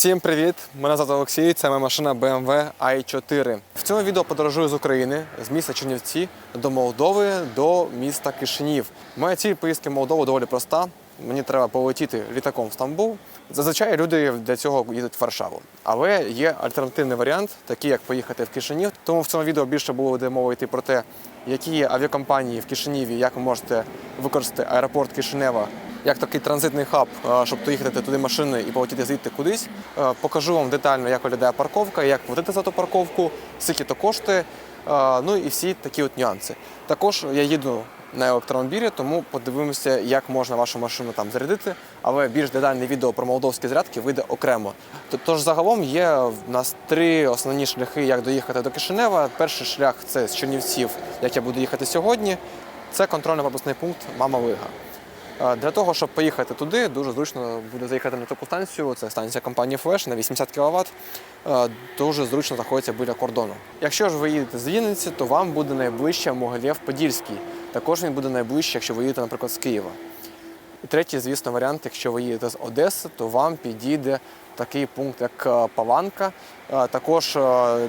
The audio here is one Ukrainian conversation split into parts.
Всім привіт! Мене звати Олексій. Це моя машина BMW i4. В цьому відео подорожую з України з міста Чернівці до Молдови до міста Кишинів. Моя ціль поїздки в Молдову доволі проста. Мені треба полетіти літаком в Стамбул. Зазвичай люди для цього їдуть в Варшаву. Але є альтернативний варіант, такий як поїхати в Кишинів. Тому в цьому відео більше буде мова йти про те, які є авіакомпанії в Кишиніві, як ви можете використати аеропорт Кишинева як такий транзитний хаб, е, щоб доїхати туди машиною і полетіти звідти кудись. Е, Покажу вам детально, як виглядає парковка, як платити за ту парковку, скільки то коштує, е, ну і всі такі от нюанси. Також я їду на електромобілі, тому подивимося, як можна вашу машину там зарядити. Але більш детальне відео про молдовські зарядки вийде окремо. Тож загалом є в нас три основні шляхи, як доїхати до Кишинева. Перший шлях це з Чернівців, як я буду їхати сьогодні. Це контрольно-пропускний пункт Мама Вига. Для того, щоб поїхати туди, дуже зручно буде заїхати на таку станцію. Це станція компанії Flash на 80 кВт. Дуже зручно знаходиться біля кордону. Якщо ж ви їдете з Вінниці, то вам буде найближче Могилєв-Подільський. Також він буде найближче, якщо ви їдете, наприклад, з Києва. І третій, звісно, варіант, якщо ви їдете з Одеси, то вам підійде такий пункт, як е, Паланка. Також е,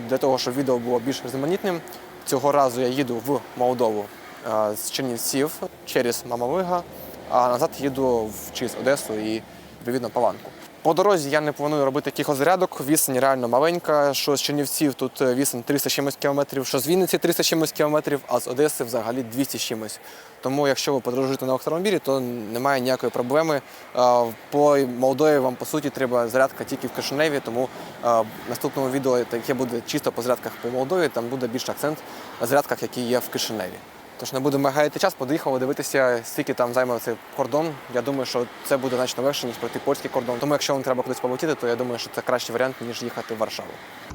для того, щоб відео було більш різноманітним, цього разу я їду в Молдову е, з Чернівців через Мамалига, а назад їду в через Одесу і відповідно Паланку. По дорозі я не планую робити якихось зарядок. Відстань реально маленька. Що з Чернівців тут е, відстань 300 чимось кілометрів, що з Вінниці 300 чимось кілометрів, а з Одеси взагалі 200 чимось. Тому якщо ви подорожуєте на електромобілі, то немає ніякої проблеми. Е, По Молдові вам по суті треба зарядка тільки в Кишиневі, тому е, в наступному відео, яке буде чисто по зарядках по Молдові, там буде більш акцент на зарядках, які є в Кишиневі. Тож не будемо гаяти час, подиїхали дивитися, скільки там займе цей кордон. Я думаю, що це буде значно легше, ніж пройти польський кордон. Тому якщо вам треба кудись полетіти, то я думаю, що це кращий варіант, ніж їхати в Варшаву.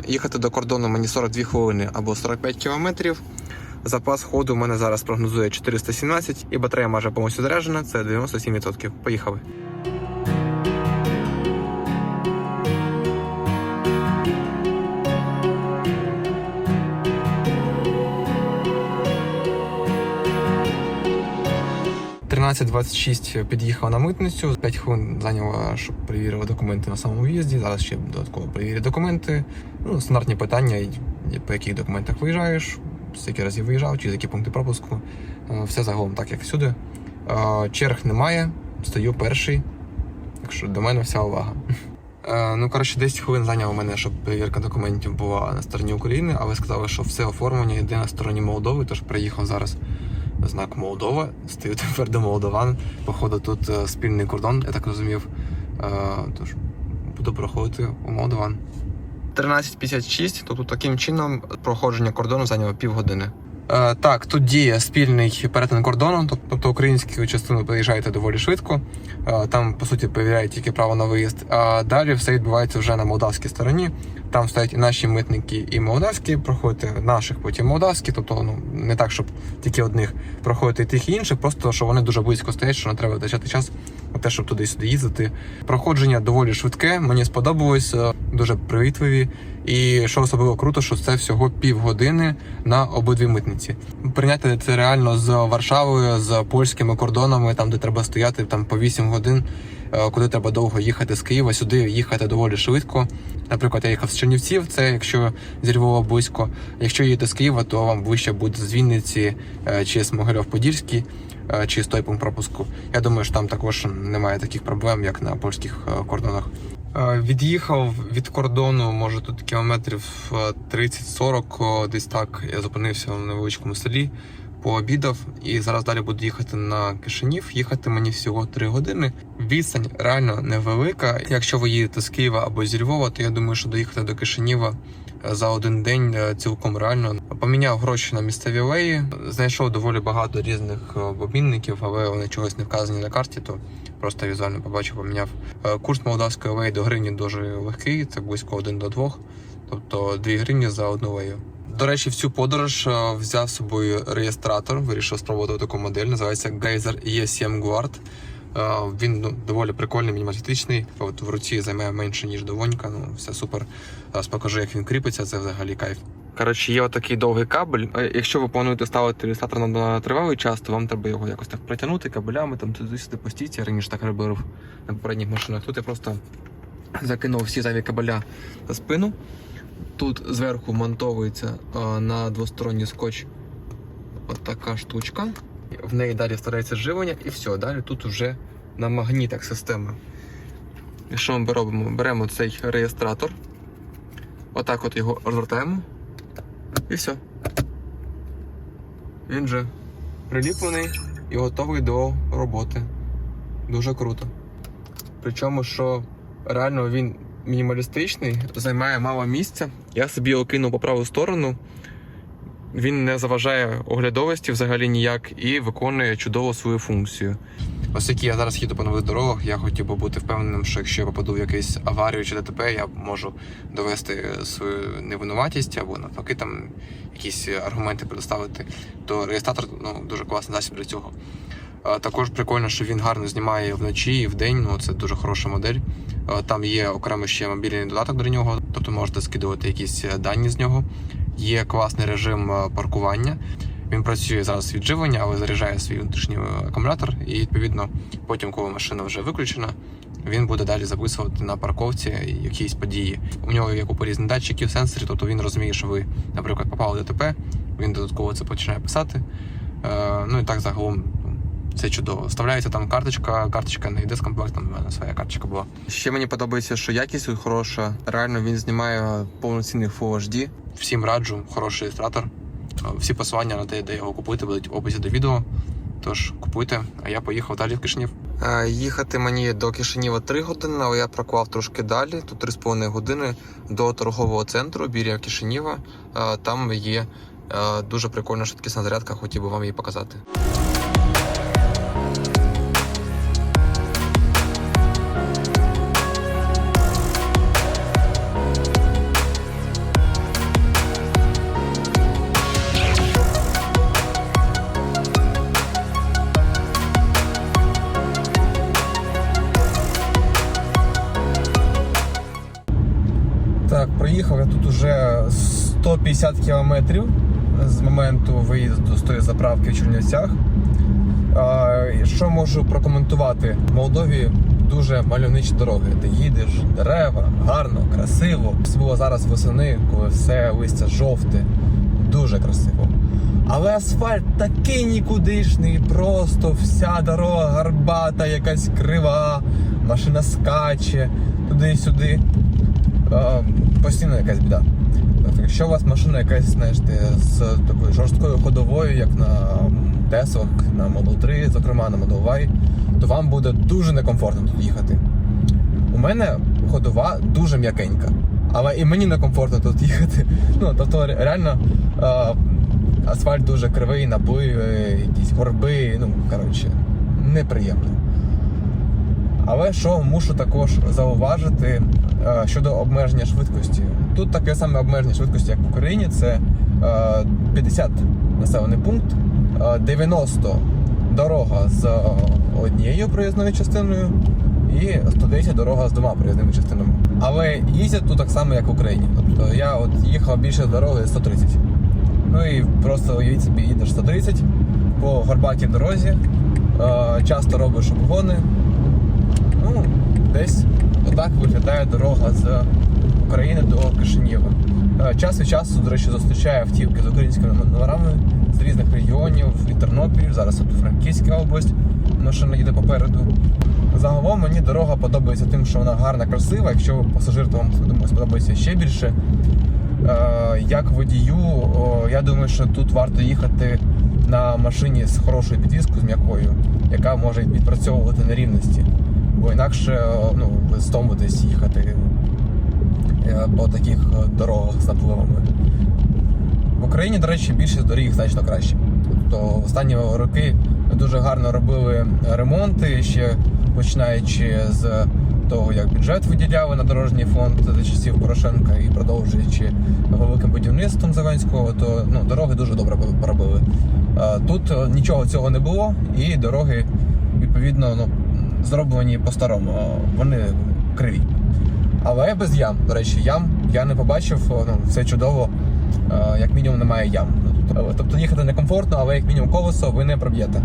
Їхати до кордону мені 42 хвилини або 45 кілометрів. Запас ходу у мене зараз прогнозує 417 і батарея майже повністю заряджена, це 97%. Поїхали. «13.26» під'їхав на митницю. 5 хвилин зайняло, щоб перевірили документи на самому в'їзді. Зараз ще додатково перевірю документи. Ну, стандартні питання, по яких документах виїжджаєш, скільки разів виїжджав, через які пункти пропуску. Е, Все загалом так, як всюди. Е, Черг немає, стою перший. Так що до мене вся увага. Е, Ну, коротше, 10 хвилин зайняло мене, щоб перевірка документів була на стороні України, але сказали, що все оформлення йде на стороні Молдови, тож приїхав зараз знак Молдова. Стою тепер до молдован. Походу, тут е, спільний кордон, я так розумів. Е, Тож буду проходити у Молдован. 13.56, тобто таким чином проходження кордону зайняло півгодини. Е, так, тут діє спільний перетин кордону, тобто українську частину приїжджаєте доволі швидко. Е, там, по суті, перевіряють тільки право на виїзд. А далі все відбувається вже на молдавській стороні. Там стоять і наші митники, і молдавські, проходити наших, потім молдавські. Тобто, ну не так, щоб тільки одних проходити тих і інших, просто що вони дуже близько стоять, що не треба витрачати час те, щоб туди-сюди їздити. Проходження доволі швидке, мені сподобалось, е, дуже привітливі. І що особливо круто, що це всього півгодини на обидві митниці. Прийняти це реально з Варшавою, з польськими кордонами, там де треба стояти там по 8 годин, е, куди треба довго їхати з Києва. Сюди їхати доволі швидко. Наприклад, я їхав з Чернівців, це якщо зі Львова близько. Якщо їдете з Києва, то вам ближче буде з Вінниці е, чи з Могильов-Подільський, чи з той пункт пропуску. Я думаю, що там також немає таких проблем, як на польських е, кордонах. Е, Від'їхав від кордону, може тут кілометрів е, 30-40, десь так. Я зупинився в невеличкому селі, пообідав і зараз далі буду їхати на Кишинів. Їхати мені всього 3 години. Відстань реально невелика. Якщо ви їдете з Києва або зі Львова, то я думаю, що доїхати до Кишиніва е, за один день е, цілком реально. Поміняв гроші на місцеві леї, знайшов доволі багато різних е, обмінників, але вони чогось не вказані на карті, то просто візуально побачив, поміняв. Курс молдавської леї до гривні дуже легкий, це близько 1 до 2, тобто 2 гривні за одну лею. До речі, в цю подорож е, взяв з собою реєстратор, вирішив спробувати таку модель. Називається Geyser E7 Guard. Е, Він ну, доволі прикольний, мінімалістичний. От в руці займає менше, ніж долонька. Ну, все супер. Зараз покажу, як він кріпиться, це взагалі кайф. Коротше, є отакий довгий кабель. Е, Якщо ви плануєте ставити реєстратор на- на тривалий час, то вам треба його якось так притягнути кабелями, там туди-сюди постійці. Я раніше так робив на попередніх машинах. Тут я просто закинув всі зайві кабеля за спину. Тут зверху монтовується на двосторонній скотч от така штучка. В неї далі вставляється живлення і все. Далі тут вже на магнітах система. І що ми робимо? Беремо цей реєстратор, отак от його розвертаємо і все. Він вже приліплений і готовий до роботи. Дуже круто. Причому, що реально він мінімалістичний, займає мало місця. Я собі його кинув по праву сторону. Він не заважає оглядовості взагалі ніяк і виконує чудово свою функцію. Оскільки я зараз їду по нових дорогах, я хотів би бути впевненим, що якщо я попаду в якусь аварію чи ДТП, я можу довести свою невинуватість або навпаки там якісь аргументи предоставити, то реєстратор ну, дуже класний засіб для цього. Також прикольно, що він гарно знімає вночі і вдень. Ну це дуже хороша модель. Там є окремо ще мобільний додаток до нього, тобто можете скидувати якісь е, дані з нього. Є класний режим е, паркування. Він працює зараз від живлення, але заряджає свій внутрішній е, акумулятор, і відповідно, потім, коли машина вже виключена, він буде далі записувати на парковці якісь події. У нього є купа різних датчиків, сенсорів, тобто він розуміє, що ви, наприклад, попали в ДТП, він додатково це починає писати. Ну і так загалом це чудово. Вставляється там карточка, карточка не йде з комплектом, у мене своя карточка була. Ще мені подобається, що якість хороша. Реально він знімає повноцінний Full HD. Всім раджу, хороший реєстратор. Е, Всі посилання на те, де його купити, будуть в описі до відео. Тож купуйте, а я поїхав далі в Кишинів. Їхати мені до Кишинєва 3 години, але я проклав трошки далі. Тут 3,5 години до торгового центру біля Кишинєва. Е, Там є е, дуже прикольна швидкісна зарядка, хотів би вам її показати. 150 кілометрів з моменту виїзду з тої заправки в Чернівцях. Що можу прокоментувати? В Молдові дуже мальовничі дороги. Ти їдеш, дерева, гарно, красиво. Особливо зараз восени, коли все листя жовте, дуже красиво. Але асфальт такий нікудишний, просто вся дорога гарбата, якась крива, машина скаче туди-сюди. Е, постійно якась біда. Якщо у вас машина якась, знаєш, ти з такою жорсткою ходовою, як на Теслах, на Model 3, зокрема на Model Y, то вам буде дуже некомфортно тут їхати. У мене ходова дуже м'якенька, але і мені некомфортно тут їхати. Ну, тобто, реально е, асфальт дуже кривий, напливи, якісь горби, ну, коротше, неприємно. Але що мушу також зауважити щодо обмеження швидкості. Тут таке саме обмеження швидкості, як в Україні, це е, 50 населений пункт, е, 90 дорога з е, однією проїзною частиною і 110 дорога з двома проїзними частинами. Але їздять тут так само, як в Україні. Тобто я от їхав більше дороги 130. Ну і просто уявіть собі, їдеш 130 по горбатій дорозі, е, часто робиш обгони. Ну, десь отак виглядає дорога з України до Кишинєва. Е, Час від часу, до речі, зустрічає автівки з українськими номерами з різних регіонів, і Тернопіль, зараз от Франківська область, машина їде попереду. Загалом мені дорога подобається тим, що вона гарна, красива. Якщо пасажир, то вам думаю, сподобається ще більше. Е, Як водію, я думаю, що тут варто їхати на машині з хорошою підвіскою, з м'якою, яка може відпрацьовувати нерівності. Бо інакше ну, ви стомитесь їхати е, по таких е, дорогах з напливами. В Україні, до речі, більшість доріг значно краще. Тобто останні роки дуже гарно робили ремонти, ще починаючи з того, як бюджет виділяли на дорожній фонд за часів Порошенка і продовжуючи великим будівництвом Зеленського, то ну, дороги дуже добре поробили. Е, Тут нічого цього не було, і дороги відповідно ну, зроблені по-старому. Вони криві. Але без ям. До речі, ям я не побачив, ну, все чудово, е, як мінімум немає ям. Тобто- їхати некомфортно, але як мінімум колесо ви не проб'єте.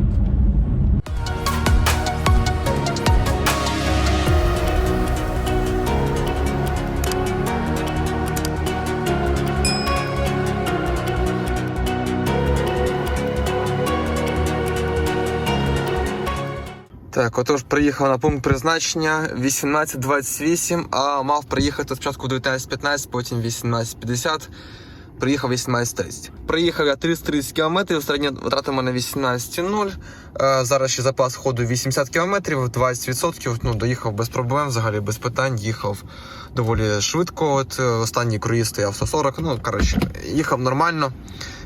Так, отож, приїхав на пункт призначення 18.28, а мав приїхати спочатку в 19.15, потім 18.50. Приїхав 18.30. Приїхав я 330 км, середня витрата в мене 18.0. Е, Зараз ще запас ходу 80 км, 20%. Ну, доїхав без проблем, взагалі без питань. Їхав доволі швидко. От е, останній круїз стояв 140. Ну, коротше, їхав нормально.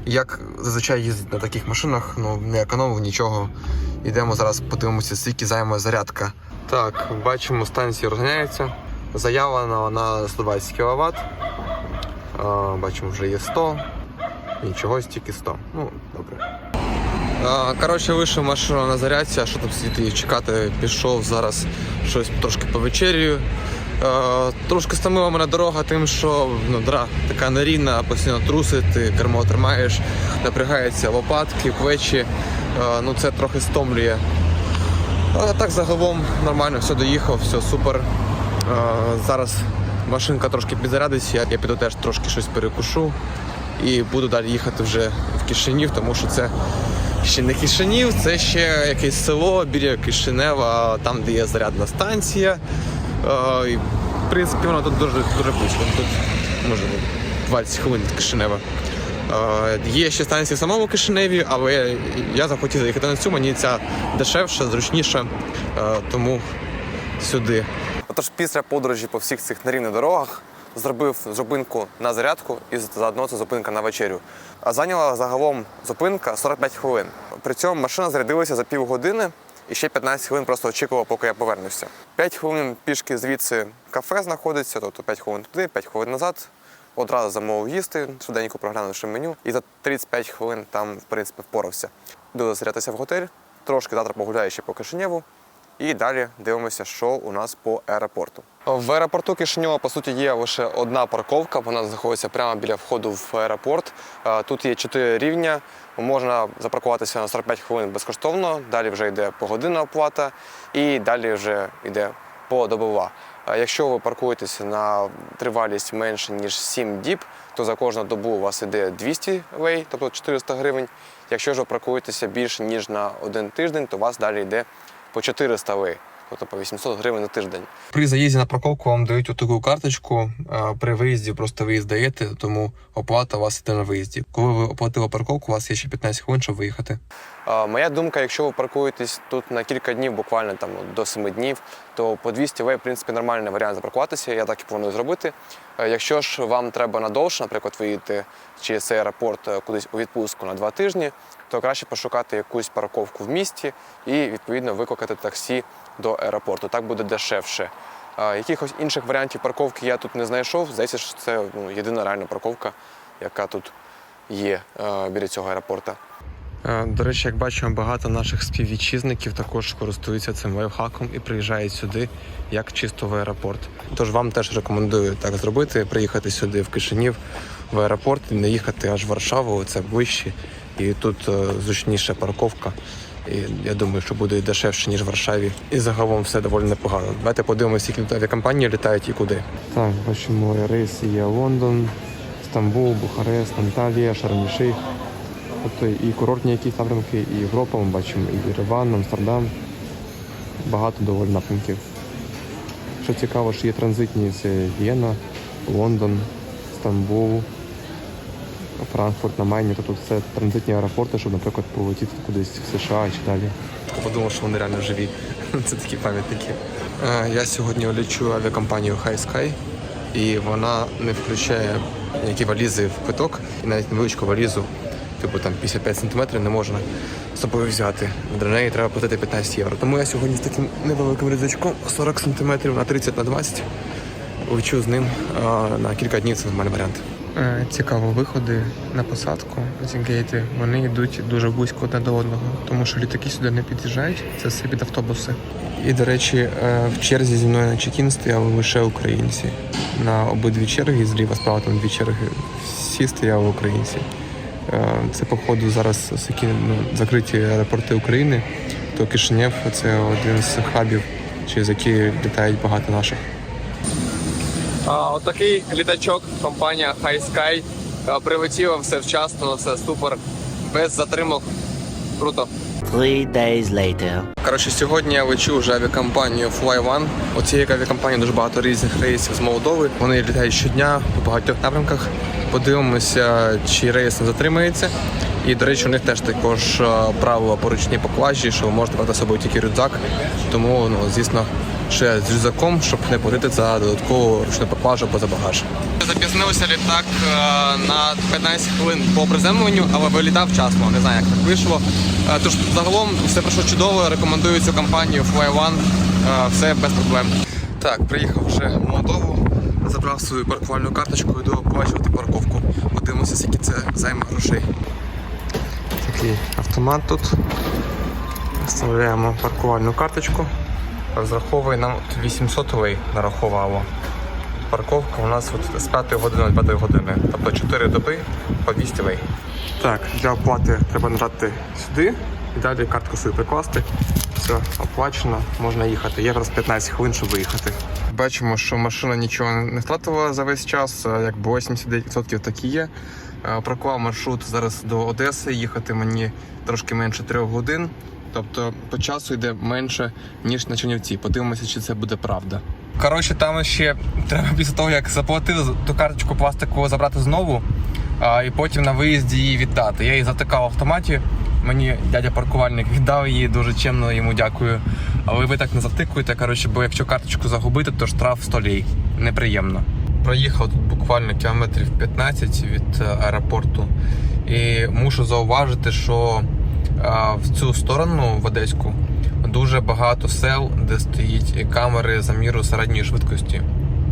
Як зазвичай їздить на таких машинах, ну не економив нічого. Йдемо зараз, подивимося, скільки займе зарядка. Так, бачимо, станція розганяється. Заявлена вона 120 кВт. А, бачимо, вже є 100. І чогось тільки 100. Ну, добре. А, коротше, вийшов машина на зарядці, а що там сидіти чекати, пішов зараз щось трошки повечерюю. Е, трошки стомила мене дорога тим, що ну, дра така нерівна, постійно трусить, ти кермо тримаєш, напрягаються лопатки, плечі. Е, ну це трохи стомлює. А так загалом нормально, все доїхав, все супер. Е, зараз машинка трошки підзарядиться, я, я піду теж трошки щось перекушу і буду далі їхати вже в Кишинів, тому що це ще не Кишинів, це ще якесь село біля Кишинева, там, де є зарядна станція. І, в принципі, воно тут дуже, дуже близько. Тут може 20 хвилин від Кишинева. Є ще станції в самому Кишиневі, але я захотів заїхати на цю, мені ця дешевша, зручніша, тому сюди. Отож, після подорожі по всіх цих нерівних дорогах зробив зупинку на зарядку і заодно це зупинка на вечерю. Зайняла загалом зупинка 45 хвилин. При цьому машина зарядилася за півгодини і ще 15 хвилин просто очікував, поки я повернуся. 5 хвилин пішки звідси кафе знаходиться, тобто 5 хвилин туди, 5 хвилин назад. Одразу замовив їсти, швиденько проглянувши меню, і за 35 хвилин там, в принципі, впорався. Буду заселятися в готель, трошки завтра погуляю ще по Кишинєву, і далі дивимося, що у нас по аеропорту. В аеропорту Кишиньова, по суті, є лише одна парковка. Вона знаходиться прямо біля входу в аеропорт. Тут є чотири рівня. Можна запаркуватися на 45 хвилин безкоштовно. Далі вже йде погодинна оплата, і далі вже йде подобова. Якщо ви паркуєтеся на тривалість менше ніж 7 діб, то за кожну добу у вас йде 200 лей, тобто 400 гривень. Якщо ж ви паркуєтеся більше ніж на один тиждень, то у вас далі йде по 400 лей, тобто по 800 гривень на тиждень. При заїзді на парковку вам дають отаку карточку. При виїзді просто виїзд даєте, тому оплата у вас йде на виїзді. Коли ви оплатили парковку, у вас є ще 15 хвилин, щоб виїхати. Моя думка, якщо ви паркуєтесь тут на кілька днів, буквально там до 7 днів, то по 200 лей, в принципі, нормальний варіант запаркуватися. Я так і планую зробити. Е, Якщо ж вам треба надовше, наприклад, виїдете через цей аеропорт е, кудись у відпустку на два тижні, то краще пошукати якусь парковку в місті і відповідно викликати таксі до аеропорту. Так буде дешевше. Якихось інших варіантів парковки я тут не знайшов. Здається, що це ну, єдина реальна парковка, яка тут є біля цього аеропорту. До речі, як бачимо, багато наших співвітчизників також користуються цим лайфхаком і приїжджають сюди як чисто в аеропорт. Тож вам теж рекомендую так зробити: приїхати сюди в Кишинів в аеропорт і не їхати аж в Варшаву, це ближче. І тут е, зручніша парковка. І я думаю, що буде дешевше, ніж в Варшаві. І загалом все доволі непогано. Давайте подивимося, які авіакомпанії літають і куди. Так, бачимо, рейси є Лондон, Стамбул, Бухарест, Анталія, Шарм-Шейх. Тобто і курортні якісь напрямки, і Європа, ми бачимо, і Єреван, Амстердам. Багато доволі напрямків. Що цікаво, що є транзитні це Вєна, Лондон, Стамбул, Франкфурт на Майні. Тобто це транзитні аеропорти, щоб, наприклад, полетіти кудись в США чи далі. Подумав, що вони реально живі. Це такі пам'ятники. Е, Я сьогодні лечу авіакомпанію High Sky, і вона не включає ніякі валізи в квиток, і навіть невеличку валізу, типу там 55 см не можна з собою взяти. Для неї треба платити 15 євро. Тому я сьогодні з таким невеликим рюкзачком 40 см на 30 на 20 лечу з ним на кілька днів. Це нормальний варіант. Е, Цікаво, виходи на посадку, ці гейти, вони йдуть дуже близько одне до одного, тому що літаки сюди не під'їжджають, це все під автобуси. І, до речі, е, в черзі зі мною на чекін стояли лише українці. На обидві черги, зліва справа там дві черги, всі стояли українці. Е, Це, походу, зараз оскільки, ну, закриті аеропорти України, то Кишинєв це один з хабів, через які літають багато наших. Отакий літачок, компанія High Sky. А, все вчасно, все супер, без затримок. Круто. Three days later. Коротше, сьогодні я лечу вже авіакомпанію FlyOne. У цієї авіакомпанії дуже багато різних рейсів з Молдови. Вони літають щодня у багатьох напрямках. Подивимося, чи рейс не затримається. І, до речі, у них теж також е, правило поручній поклажі, що ви можете брати з собою тільки рюкзак. Тому, ну, звісно, ще з рюкзаком, щоб не платити за додаткову ручну поклажу або за багаж. Запізнився літак е, на 15 хвилин по приземленню, але вилітав вчасно. Не знаю, як так вийшло. Е, Тож загалом все пройшло чудово. Рекомендую цю компанію FlyOne. Е, Все без проблем. Так, приїхав вже в Молдову, забрав свою паркувальну карточку, йду оплачувати парковку. Подивимося, скільки це займе грошей. Такий автомат тут. Вставляємо паркувальну карточку. Розраховує нам 800 лей нарахувало. Парковка у нас от з 5 години до 5 години, тобто 4 доби по 200 лей. Так, для оплати треба нажати сюди і далі картку свою прикласти. Все, оплачено, можна їхати. Є якраз 15 хвилин, щоб виїхати. Бачимо, що машина нічого не втратила за весь час, якби 89% так і є. Е, Проклав маршрут зараз до Одеси, їхати мені трошки менше 3 годин. Тобто по часу йде менше, ніж на Чернівці. Подивимося, чи це буде правда. Коротше, там ще треба після того, як заплатили ту карточку пластикову забрати знову, а, і потім на виїзді її віддати. Я її затикав в автоматі. Мені дядя паркувальник віддав її, дуже чемно йому дякую. Але ви так не затикуєте, коротше, бо якщо карточку загубити, то штраф 100 лей. Неприємно. Проїхав тут буквально кілометрів 15 від е, аеропорту. І мушу зауважити, що в цю сторону, в Одеську, дуже багато сел, де стоїть камери заміру середньої швидкості.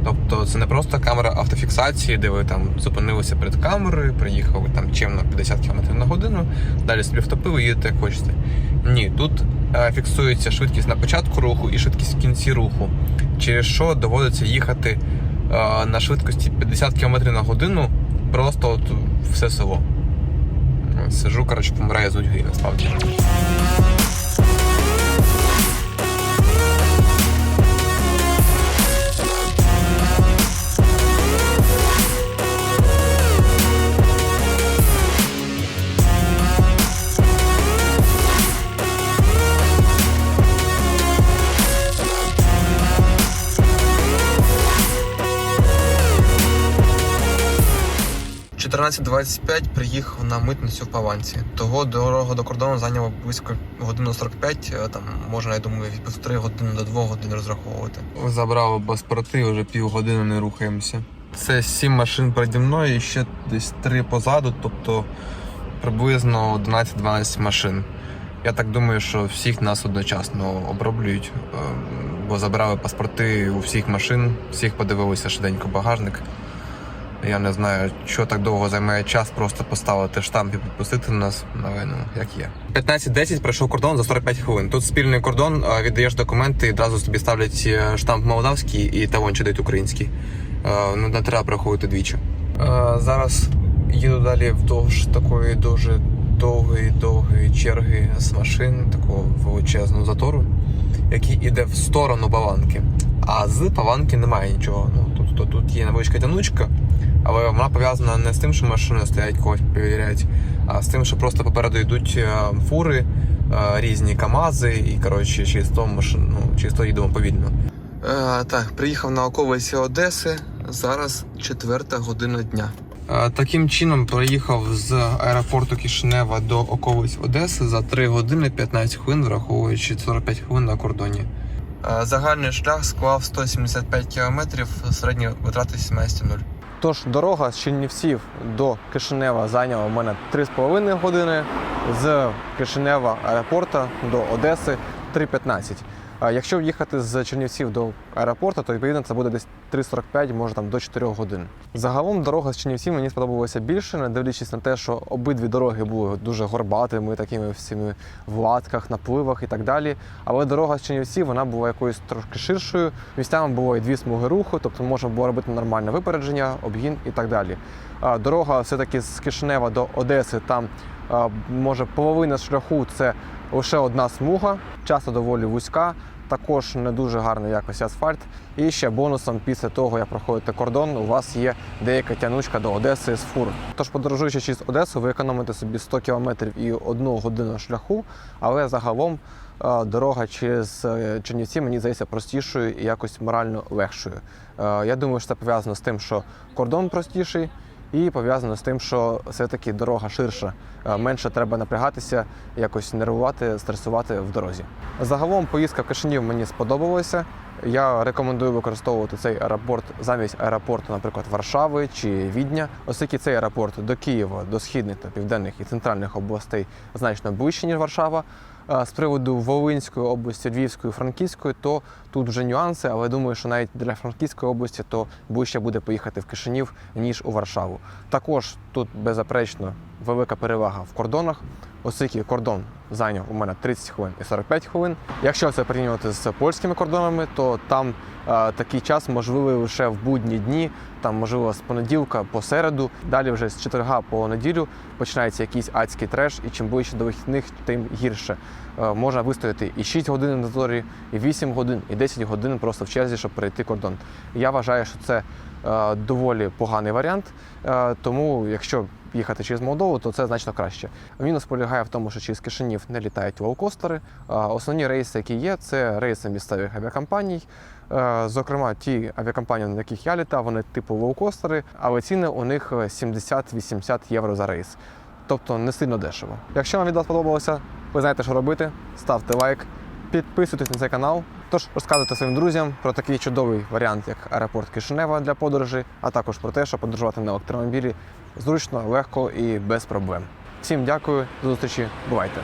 Тобто це не просто камера автофіксації, де ви там зупинилися перед камерою, приїхали там чимно 50 км на годину, далі собі втопили їдете як хочете. Ні, тут е, фіксується швидкість на початку руху і швидкість в кінці руху, через що доводиться їхати е, на швидкості 50 км на годину просто от все село. Сижу, коротше, помираю з нудьги, насправді. – 14.25 приїхав на митницю в Паванці. Того дорога до кордону зайняла близько годину 45, е, там можна, я думаю, від півтори години до двох годин розраховувати. Забрали паспорти, вже півгодини не рухаємося. Це сім машин переді мною і ще десь три позаду, тобто приблизно 11-12 машин. Я так думаю, що всіх нас одночасно оброблюють, е, бо забрали паспорти у всіх машин, всіх подивилися швиденько багажник. Я не знаю, що так довго займає час просто поставити штамп і підпустити нас. Але ну як є. 15.10 пройшов кордон за 45 хвилин. Тут спільний кордон, віддаєш документи, і одразу тобі ставлять е, штамп молдавський і талончик дають український. Е, Ну не треба проходити двічі. Е, Зараз їду далі вдовж такої дуже довгої, довгої черги з машин, такого величезного затору, який іде в сторону Паванки. А з Паванки немає нічого. Ну тут, тут, тут є невеличка тянучка, але вона пов'язана не з тим, що машини стоять когось перевіряють, а з тим, що просто попереду йдуть е, фури, е, різні КАМАЗи, і коротше, через то машин, ну, через то їдемо повільно. Е, так, приїхав на околиці Одеси. Зараз четверта година дня. Е, Таким чином проїхав з аеропорту Кишинева до околиць Одеси за 3 години 15 хвилин, враховуючи 45 хвилин на кордоні. Загальний шлях склав 175 кілометрів, середні витрати 17,0. Тож дорога з Чернівців до Кишинева зайняла у мене 3,5 години, з Кишинева аеропорта до Одеси 3,15. Якщо їхати з Чернівців до аеропорту, то відповідно це буде десь 3,45, може там до 4 годин. Загалом дорога з Чернівців мені сподобалася більше, не дивлячись на те, що обидві дороги були дуже горбатими, такими всіми в латках, напливах і так далі. Але дорога з Чернівців вона була якоюсь трошки ширшою. Місцями було і дві смуги руху, тобто можна було робити нормальне випередження, обгін і так далі. Дорога все-таки з Кишинева до Одеси, там може половина шляху це лише одна смуга, часто доволі вузька. Також не дуже гарної якості асфальт. І ще бонусом після того, як проходите кордон, у вас є деяка тянучка до Одеси з фур. Тож, подорожуючи через Одесу, ви економите собі 100 кілометрів і одну годину шляху, але загалом е, дорога через е, Чернівці мені здається простішою і якось морально легшою. Е, Я думаю, що це пов'язано з тим, що кордон простіший, і пов'язано з тим, що все-таки дорога ширша. Е, Менше треба напрягатися, якось нервувати, стресувати в дорозі. Загалом поїздка в Кишинів мені сподобалася. Я рекомендую використовувати цей аеропорт замість аеропорту, наприклад, Варшави чи Відня, оскільки цей аеропорт до Києва, до східних та південних і центральних областей значно ближче, ніж Варшава. З приводу Волинської області, Львівської, Франківської, то тут вже нюанси, але думаю, що навіть для Франківської області то ближче буде поїхати в Кишинів, ніж у Варшаву. Також тут беззаперечно велика перевага в кордонах, оскільки кордон зайняв у мене 30 хвилин і 45 хвилин. Якщо це порівнювати з польськими кордонами, то там е, такий час можливий лише в будні дні, там можливо з понеділка по середу. Далі вже з четверга по неділю починається якийсь адський треш, і чим ближче до вихідних, тим гірше. Е, можна вистояти і 6 годин на заторі, і 8 годин, і 10 годин просто в черзі, щоб перейти кордон. Я вважаю, що це е, доволі поганий варіант. Е, тому, якщо їхати через Молдову, то це значно краще. Мінус полягає в тому, що через Кишинів не літають лоукостери. Основні рейси, які є, це рейси місцевих авіакомпаній. Е, Зокрема, ті авіакомпанії, на яких я літав, вони типу лоукостери, але ціни у них е, 70-80 євро за рейс. Тобто не сильно дешево. Якщо вам відео сподобалося, ви знаєте, що робити. Ставте лайк, підписуйтесь на цей канал. Тож розказуйте своїм друзям про такий чудовий варіант, як аеропорт Кишинева для подорожі, а також про те, що подорожувати на електромобілі зручно, легко і без проблем. Всім дякую, до зустрічі, бувайте!